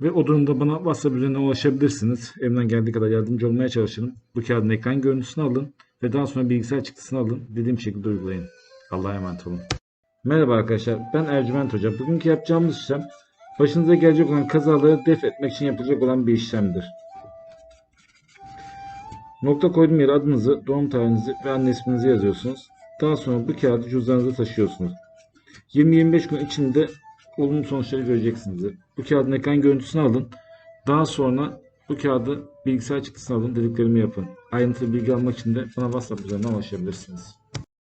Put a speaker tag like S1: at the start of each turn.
S1: Ve o durumda bana WhatsApp üzerinden ulaşabilirsiniz. Elimden geldiği kadar yardımcı olmaya çalışırım. Bu kağıdın ekran görüntüsünü alın ve daha sonra bilgisayar çıktısını alın. Dediğim şekilde uygulayın. Allah'a emanet olun. Merhaba arkadaşlar, ben Ercüment Hoca. Bugünkü yapacağımız işlem, başınıza gelecek olan kazaları def etmek için yapılacak olan bir işlemdir. Nokta koyduğum yere adınızı, doğum tarihinizi ve anne isminizi yazıyorsunuz. Daha sonra bu kağıdı cüzdanınıza taşıyorsunuz. 20-25 gün içinde olumlu sonuçları göreceksiniz. Bu kağıdın ekran görüntüsünü alın. Daha sonra bu kağıdı bilgisayar çıktısını alın. Dediklerimi yapın. Ayrıntılı bilgi almak için de bana WhatsApp üzerinden ulaşabilirsiniz.